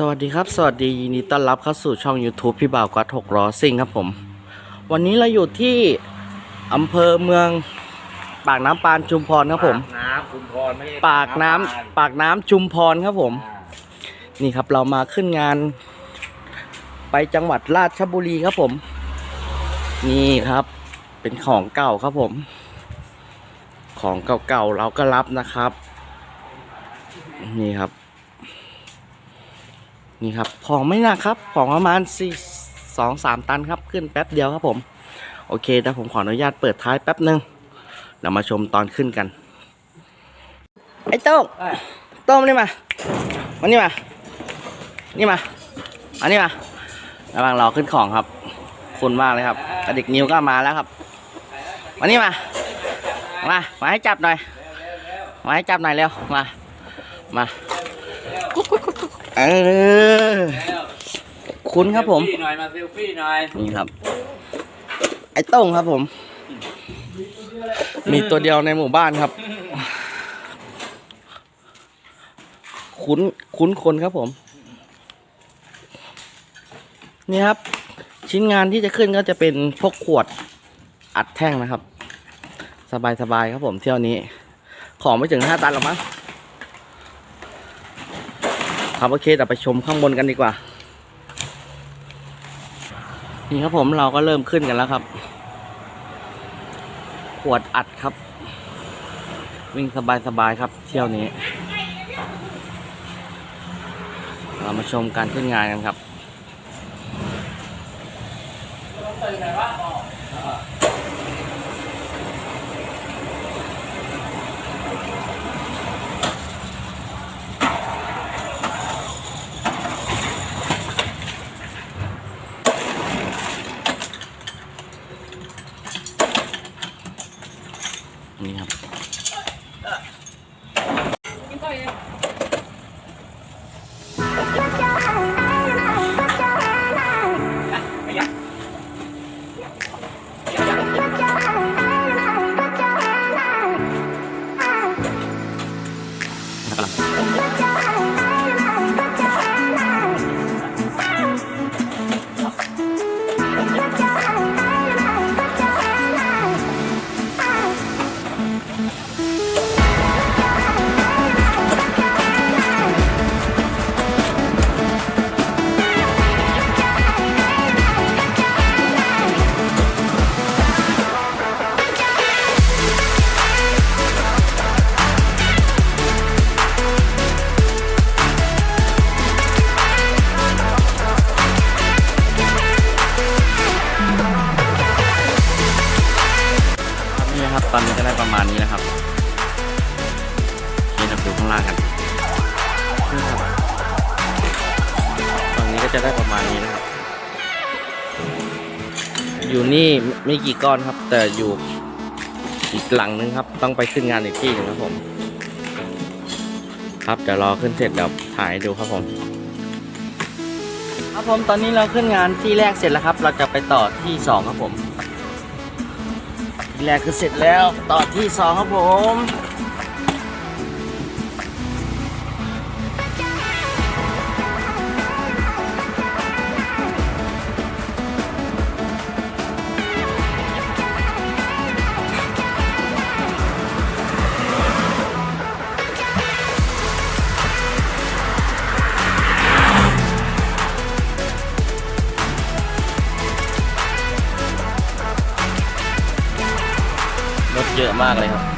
สวัสดีครับ สวัสดียินดีต้อนรับเข้าสู่ช่อง YouTube พี่บ่าวกัดหกล้อซิ่งครับผม วันนี้เราอยู่ที่อำเภอเมืองปากน้ำปานชุมพรครับผมปากน้ำชุมพรไม่ใช่ปากน้ำปากน้ำชุมพรครับผมอ่านี่ครับเรามาขึ้นงาน ไปจังหวัดราชบุรีครับผม นี่ครับ เป็นของเก่าครับผม ของเก่าๆเราก็รับนะครับ นี่ครับ นี่ครับของไม่หนักครับของประมาณสี่สองสามตันครับขึ้นแป๊บเดียวครับผม โอเคแต่ผมขออนุญาตเปิดท้ายแป๊บหนึ่งเดี๋ยวมาชมตอนขึ้นกันไอ้โต้งโต้งนี่มามานี่มานี่มาอันนี้มาระหว่างรอขึ้นของครับคุณมากเลยครับกระดิกนิ้วก็มาแล้วครับมานี่มา มา มาให้จับหน่อย มาให้จับหน่อยเร็ว มา มา กุ๊กกุ๊กเออคุณครับผม เซลฟี่หน่อยมาเซลฟี่หน่อยนี่ครับ ไอ้โต้งครับผม มีตัวเดียวในหมู่บ้านครับ คุ้นคุ้นคนครับผม นี่ครับ ชิ้นงานที่จะขึ้นก็จะเป็นพวกขวดอัดแท่งนะครับ สบายสบายๆครับผมเที่ยวนี้ ของไม่ถึงห้าตันหรอกมั้ง ครับโอเคแต่ไปชมข้างบนกันดีกว่า นี่ครับผมเราก็เริ่มขึ้นกันแล้วครับ ขวดอัดครับ วิ่งสบายๆครับ เที่ยวนี้ เรามาชมการขึ้นงานกันครับ ตอนนี้ก็ได้ประมาณนี้นะครับโอเคเราดูข้างล่างกันตอนนี้ก็จะได้ประมาณนี้นะครับ อยู่นี่ไม่กี่ก้อนครับ แต่อยู่อีกหลังนึงครับ ต้องไปขึ้นงานอีกที่หนึงครับผม ครับเดี๋ยวรอขึ้นเสร็จเดี๋ยวถ่ายให้ดูครับผมครับผมตอนนี้เราขึ้นงานที่แรกเสร็จแล้วครับ เราจะไปต่อที่สองครับผม แรกคือเสร็จแล้วต่อที่สองครับผม เยอะมากเลยครับ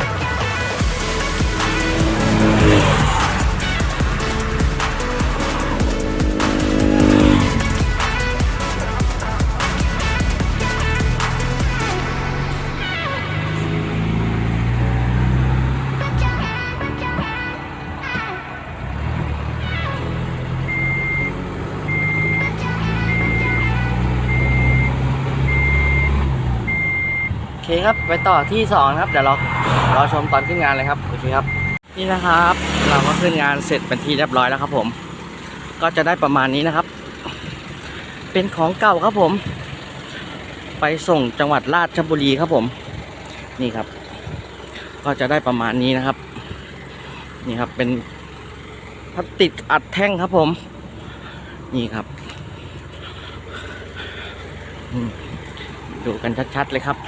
เคครับไปต่อที่สองครับเดี๋ยวเรารอชมตอนขึ้นงานเลยครับโอเคครับ นี่นะครับ เราก็ขึ้นงานเสร็จเป็นที่เรียบร้อยแล้วครับผม ก็จะได้ประมาณนี้นะครับ เป็นของเก่าครับผม ไปส่งจังหวัดราชบุรีครับผม นี่ครับ ก็จะได้ประมาณนี้นะครับ นี่ครับเป็นพลาสติกอัดแท่งครับผม นี่ครับดูกันชัดๆเลยครับ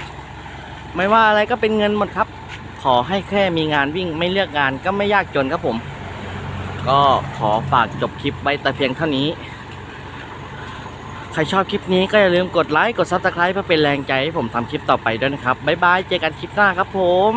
ไม่ว่าอะไรก็เป็นเงินหมดครับ ขอให้แค่มีงานวิ่งไม่เลือกงานก็ไม่ยากจนครับผม ก็ขอฝากจบคลิปไว้แต่เพียงเท่านี้ ใครชอบคลิปนี้ก็อย่าลืมกดไลค์กดซับสไคร b e เพื่อเป็นแรงใจให้ผมทำคลิปต่อไปด้วยนะครับ บ๊ายบาย เจอกันคลิปหน้าครับผม